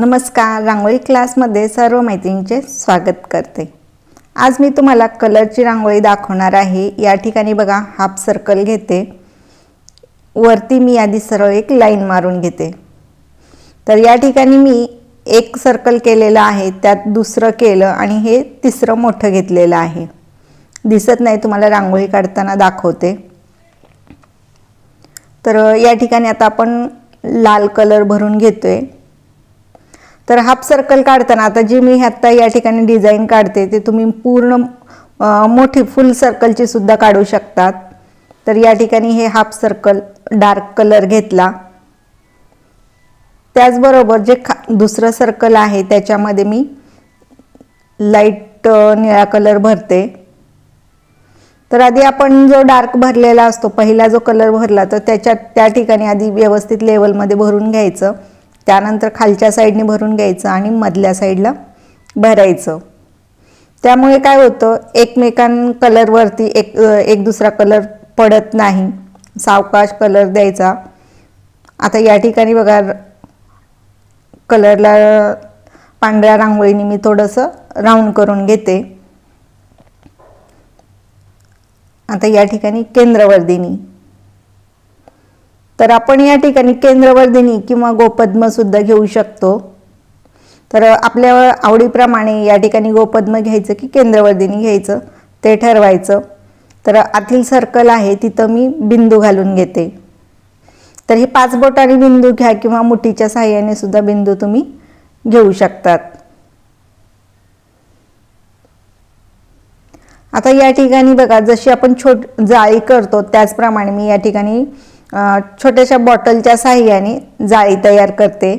नमस्कार रांगोळी क्लासमध्ये सर्व मैत्रिणींचे स्वागत करते. आज मी तुम्हाला कलरची रांगोळी दाखवणार आहे. या ठिकाणी बघा हाफ सर्कल घेते. वरती मी आधी सरळ एक लाईन मारून घेते. तर या ठिकाणी मी एक सर्कल केलेलं आहे त्यात दुसरं केलं आणि हे तिसरं मोठं घेतलेलं आहे. दिसत नाही तुम्हाला रांगोळी काढताना दाखवते. तर या ठिकाणी आता आपण लाल कलर भरून घेतो आहे तर हाफ सर्कल काढताना आता जी मी आत्ता या ठिकाणी डिझाईन काढते ते तुम्ही पूर्ण मोठी फुल सर्कलची सुद्धा काढू शकतात. तर या ठिकाणी हे हाफ सर्कल डार्क कलर घेतला. त्याचबरोबर जे खा दुसरं सर्कल आहे त्याच्यामध्ये मी लाइट निळा कलर भरते. तर आधी आपण जो डार्क भरलेला असतो पहिला जो कलर भरला तर त्याच्यात त्या ठिकाणी आधी व्यवस्थित लेवलमध्ये भरून घ्यायचं. त्यानंतर खालच्या साईडने भरून घ्यायचं आणि मधल्या साईडला भरायचं. त्यामुळे काय होतं एकमेकां कलरवरती एक एक दुसरा कलर पडत नाही. सावकाश कलर द्यायचा. आता या ठिकाणी बघा कलरला पांढऱ्या रांगोळीने मी थोडंसं राऊंड करून घेते. आता या ठिकाणी केंद्रवर्धिनी. तर आपण या ठिकाणी केंद्रवर्धिनी किंवा गोपद्म सुद्धा घेऊ शकतो. तर आपल्या आवडीप्रमाणे या ठिकाणी गोपद्म घ्यायचं की केंद्रवर्धिनी घ्यायचं ते ठरवायचं. तर आतील सर्कल आहे तिथं मी बिंदू घालून घेते. तर हे पाच बोटाने बिंदू घ्या किंवा मुठीच्या साह्याने सुद्धा बिंदू तुम्ही घेऊ शकतात. आता या ठिकाणी बघा जशी आपण छोट जाळी करतो त्याचप्रमाणे मी या ठिकाणी छोट्याशा बॉटलच्या साह्याने जाळी तयार करते.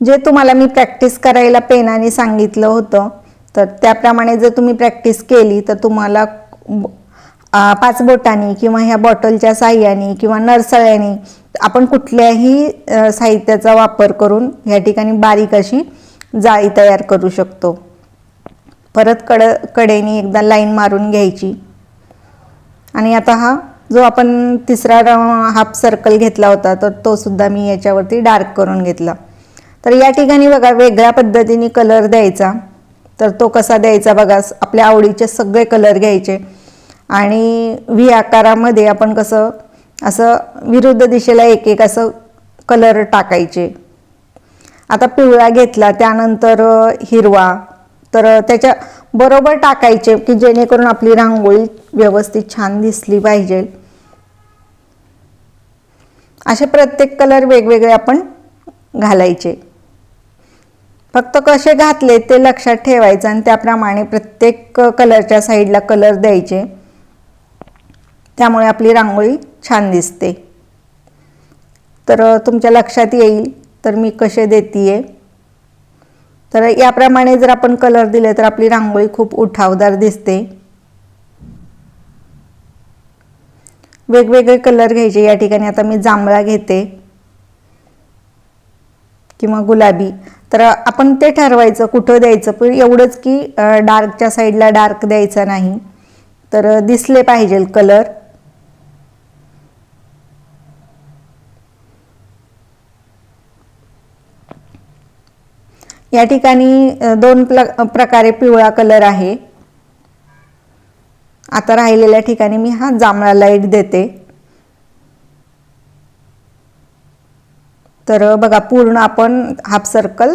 जे तुम्हाला मी प्रॅक्टिस करायला पेनाने सांगितलं होतं तर त्याप्रमाणे जर तुम्ही प्रॅक्टिस केली तर तुम्हाला पाच बोटांनी किंवा ह्या बॉटलच्या साह्याने किंवा नरसळ्याने आपण कुठल्याही साहित्याचा वापर करून ह्या ठिकाणी बारीक अशी जाळी तयार करू शकतो. परत कड कडेने एकदा लाईन मारून घ्यायची. आणि आता हा जो आपण तिसरा हाफ सर्कल घेतला होता तर तो सुद्धा मी याच्यावरती डार्क करून घेतला. तर या ठिकाणी बघा वेगळ्या पद्धतीने कलर द्यायचा. तर तो कसा द्यायचा बघा आपल्या आवडीचे सगळे कलर घ्यायचे. आणि व्ही आकारामध्ये आपण कसं असं विरुद्ध दिशेला एक एक असं कलर टाकायचे. आता पिवळा घेतला त्यानंतर हिरवा. तर त्याच्या बरोबर टाकायचे की जेणेकरून आपली रांगोळी व्यवस्थित छान दिसली पाहिजे. असे प्रत्येक कलर वेगवेगळे आपण घालायचे. फक्त कसे घातले ते लक्षात ठेवायचं आणि त्याप्रमाणे प्रत्येक कलरच्या साईडला कलर द्यायचे. त्यामुळे आपली रांगोळी छान दिसते. तर तुमच्या लक्षात येईल तर मी कसे देते तर याप्रमाणे जर आपण कलर दिले तर आपली रांगोळी खूप उठावदार दिसते. वेगवेगळे कलर घ्यायचे. या ठिकाणी आता मी जांभळा घेते किंवा गुलाबी. तर आपण ते ठरवायचं कुठं द्यायचं? पण एवढंच की डार्कच्या साईडला डार्क द्यायचा नाही. तर दिसले पाहिजे कलर. या ठिकाणी दोन प्ल प्रकारे पिवळा कलर आहे. आता राहिलेल्या ठिकाणी मी हा जांभळा लाइट देते. तर बघा पूर्ण आपण हाफ सर्कल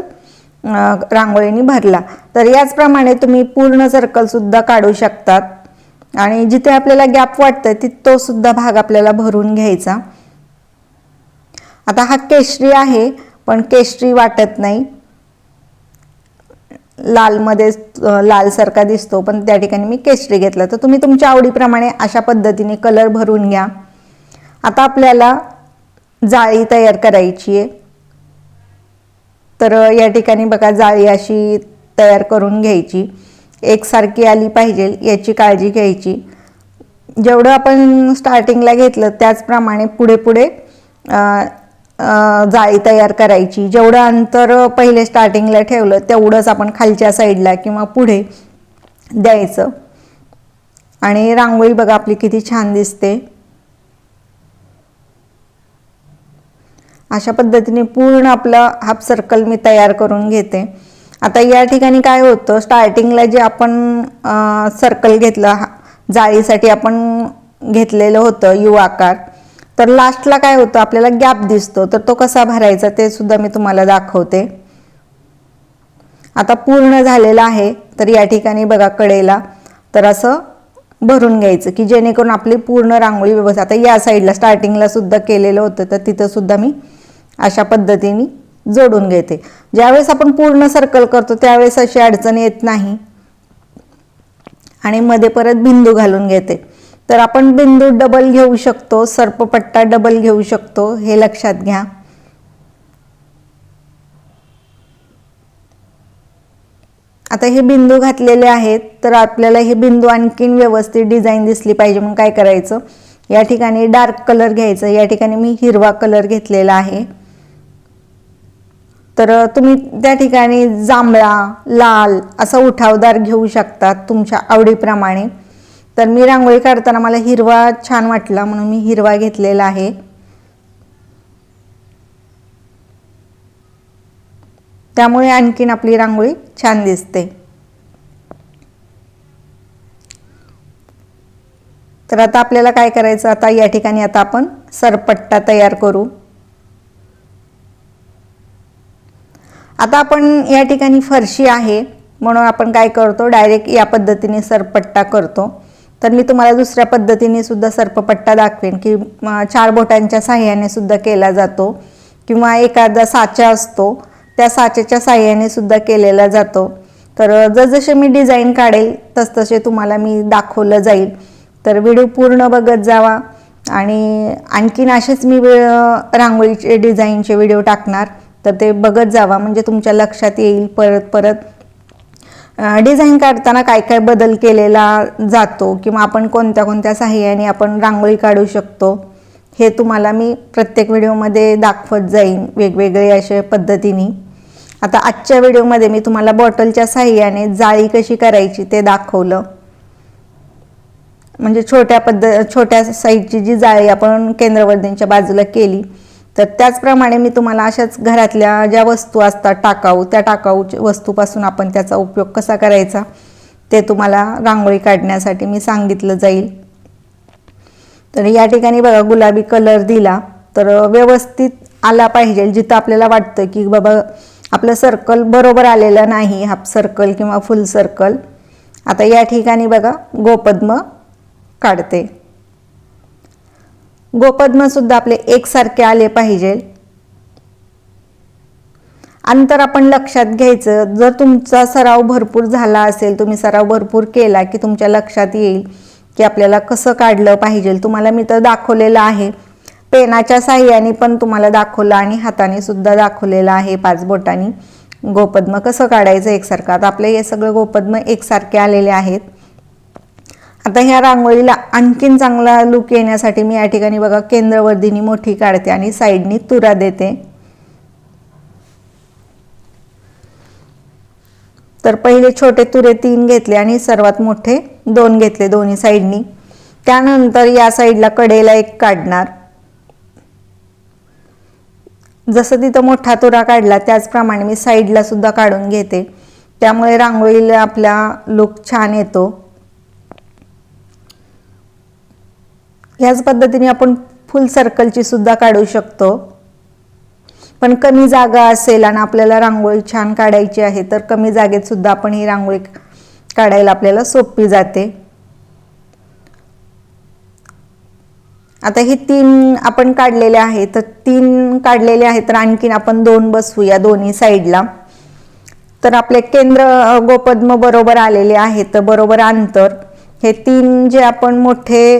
रांगोळीने भरला. तर याचप्रमाणे तुम्ही पूर्ण सर्कलसुद्धा काढू शकतात. आणि जिथे आपल्याला गॅप वाटतं ती तो सुद्धा भाग आपल्याला भरून घ्यायचा. आता हा केशरी आहे पण केशरी वाटत नाही. लालमध्ये लालसारखा दिसतो पण त्या ठिकाणी मी केशरी घेतला. तर तुम्ही तुमच्या आवडीप्रमाणे अशा पद्धतीने कलर भरून घ्या. आता आपल्याला जाळी तयार करायची आहे. तर या ठिकाणी बघा जाळी अशी तयार करून घ्यायची. एकसारखी आली पाहिजे याची काळजी घ्यायची. जेवढं आपण स्टार्टिंगला घेतलं त्याचप्रमाणे पुढे पुढे जाळी तयार करायची. जेवढं अंतर पहिले स्टार्टिंगला ठेवलं तेवढंच आपण खालच्या साईडला किंवा पुढे द्यायचं. आणि रांगोळी बघा आपली किती छान दिसते. अशा पद्धतीने पूर्ण आपलं हाफ सर्कल मी तयार करून घेते. आता या ठिकाणी काय होतं स्टार्टिंगला जे आपण सर्कल घेतलं हा- जाळीसाठी आपण घेतलेलं होतं यू आकार तर लास्टला काय होतं? आपल्याला गॅप दिसतो. तर तो कसा भरायचा ते सुद्धा मी तुम्हाला दाखवते. आता पूर्ण झालेला आहे. तर या ठिकाणी बघा कडेला. तर असं भरून घ्यायचं की जेणेकरून आपली पूर्ण रांगोळी व्यवस्थित आता या साईडला स्टार्टिंगला सुद्धा केलेलं होतं. तर तिथं सुद्धा मी अशा पद्धतीने जोडून घेते. ज्यावेळेस आपण पूर्ण सर्कल करतो त्यावेळेस अशी अडचण येत नाही. आणि मध्ये परत बिंदू घालून घेते. तर आपण बिंदू डबल घेऊ शकतो सर्पपट्टा डबल घेऊ शकतो. हे लक्षात घ्या. आता हे बिंदू घातलेले आहेत तर आपल्याला हे बिंदू आणखीन व्यवस्थित डिझाईन दिसली पाहिजे. मग काय करायचं? या ठिकाणी डार्क कलर घ्यायचं. या ठिकाणी मी हिरवा कलर घेतलेला आहे. तर तुम्ही त्या ठिकाणी जांभळा लाल असा उठावदार घेऊ शकतात तुमच्या आवडीप्रमाणे. तर मी रांगोळी काढताना मला हिरवा छान वाटला म्हणून मी हिरवा घेतलेला आहे. त्यामुळे आणखीन आपली रांगोळी छान दिसते. तर आता आपल्याला काय करायचं? आता या ठिकाणी आता आपण सरपट्टा तयार करू. आता आपण या ठिकाणी फरशी आहे म्हणून आपण काय करतो? डायरेक्ट या पद्धतीने सरपट्टा करतो. तर मी तुम्हाला दुसऱ्या पद्धतीने सुद्धा सर्पपट्टा दाखवेन की चार बोटांच्या साह्याने सुद्धा केला जातो किंवा एखादा साचा असतो त्या साच्याच्या साह्याने सुद्धा केलेला जातो. तर जसजसे मी डिझाईन काढेल तसतसे तुम्हाला मी दाखवलं जाईल. तर व्हिडिओ पूर्ण बघत जावा आणि आणखीन असेच मी रांगोळीचे डिझाईनचे व्हिडिओ टाकणार तर ते बघत जावा. म्हणजे तुमच्या लक्षात येईल परत परत. डिझाईन काढताना काय काय बदल केलेला जातो किंवा आपण कोणत्या कोणत्या साह्याने आपण रांगोळी काढू शकतो हे तुम्हाला मी प्रत्येक व्हिडिओमध्ये दाखवत जाईन वेगवेगळे अशा पद्धतीने. आता आजच्या व्हिडिओमध्ये मी तुम्हाला बॉटलच्या साह्याने जाळी कशी करायची ते दाखवलं. म्हणजे छोट्या पद्ध छोट्या साईजची जी जाळी आपण केंद्रवर्धींच्या बाजूला केली तर त्याचप्रमाणे मी तुम्हाला अशाच घरातल्या ज्या वस्तू असतात टाकाऊ त्या टाकाऊ वस्तूपासून आपण त्याचा उपयोग कसा करायचा ते तुम्हाला रांगोळी काढण्यासाठी मी सांगितलं जाईल. तर या ठिकाणी बघा गुलाबी कलर दिला तर व्यवस्थित आला पाहिजे. जिथं आपल्याला वाटतं की बाबा आपलं सर्कल बरोबर आलेलं नाही हाफ सर्कल किंवा फुल सर्कल आता या ठिकाणी बघा गोपद्म काढते. गोपद्म सुद्धा आपले एकसारखे आले पाहिजे. अंतर आपण लक्षात घ्यायचं. जर तुमचा सराव भरपूर झाला असेल तुम्ही सराव भरपूर केला की तुमच्या लक्षात येईल की आपल्याला कसं काढलं पाहिजे. तुम्हाला मी तर दाखवलेलं आहे. पेनाच्या साह्याने पण तुम्हाला दाखवलं आणि हाताने सुद्धा दाखवलेलं आहे पाच बोटांनी. गोपद्म कसं काढायचं एकसारखं? आता आपले हे सगळं गोपद्म एकसारखे आलेले आहेत. आता ह्या रांगोळीला आणखीन चांगला लुक येण्यासाठी मी या ठिकाणी बघा केंद्रवर्धीनी मोठी काढते आणि साईडनी तुरा देते. तर पहिले छोटे तुरे तीन घेतले आणि सर्वात मोठे दोन घेतले दोन्ही साईडनी त्यानंतर या साईडला कडेला एक काढणार. जसं तिथं मोठा तुरा काढला त्याचप्रमाणे मी साईडला सुद्धा काढून घेते. त्यामुळे रांगोळीला आपला लुक छान येतो. ह्याच पद्धतीने आपण फुल सर्कलची सुद्धा काढू शकतो. पण कमी जागा असेल आणि आपल्याला रांगोळी छान काढायची आहे तर कमी जागेत सुद्धा आपण ही रांगोळी काढायला आपल्याला सोपी जाते. आता हे तीन आपण काढलेले आहे तर तीन काढलेले आहेत तर आणखीन आपण दोन बसवूया दोन्ही साईडला. तर आपले केंद्र गोपद्म बरोबर आलेले आहेत तर बरोबर अंतर. हे तीन जे आपण मोठे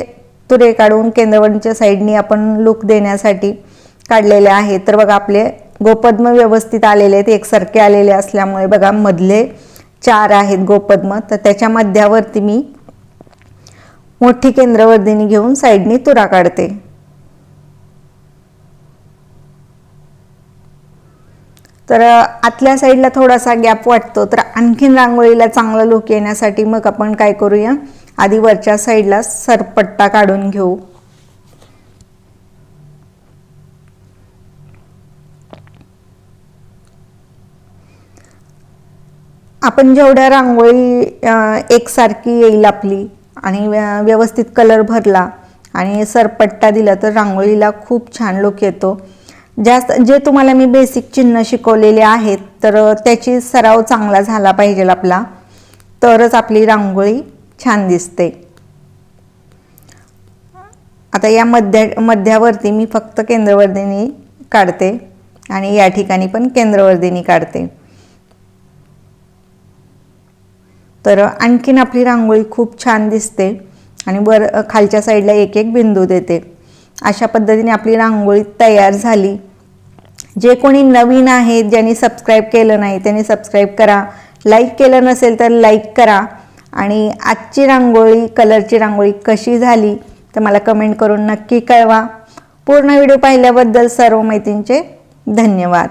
तुरे काढून केंद्रवणीच्या साईडनी आपण लुक देण्यासाठी काढलेले आहेत. तर बघा आपले गोपद्म व्यवस्थित आलेले आहेत. एकसारखे आलेले असल्यामुळे बघा मधले चार आहेत गोपद्म. तर त्याच्या मध्यावरती मी मोठी केंद्रवर्धिनी घेऊन साईडनी तुरा काढते. तर आतल्या साईडला थोडासा गॅप वाटतो. तर आणखीन रांगोळीला चांगला लुक येण्यासाठी मग आपण काय करूया? आधी वरच्या साईडला सरपट्टा काढून घेऊ. आपण जेवढ्या रांगोळी एकसारखी येईल आपली आणि व्यवस्थित कलर भरला आणि सरपट्टा दिला तर रांगोळीला खूप छान लुक येतो. जास्त जे तुम्हाला मी बेसिक चिन्ह शिकवलेले आहेत तर त्याची सराव चांगला झाला पाहिजे आपला. तरच आपली रांगोळी छान दिसते. आता या मध्या मध्यावरती मी फक्त केंद्रवर्धिनी काढते आणि या ठिकाणी पण केंद्रवर्धिनी काढते. तर आणखीन आपली रांगोळी खूप छान दिसते आणि वर खालच्या साईडला एक एक बिंदू देते. अशा पद्धतीने आपली रांगोळी तयार झाली. जे कोणी नवीन आहेत ज्यांनी सबस्क्राईब केलं नाही त्यांनी सबस्क्राईब करा. लाईक केलं नसेल तर लाईक करा. आणि आजची रांगोळी कलरची रांगोळी कशी झाली तर मला कमेंट करून नक्की कळवा. पूर्ण व्हिडिओ पाहिल्याबद्दल सर्व मैत्रींचे धन्यवाद.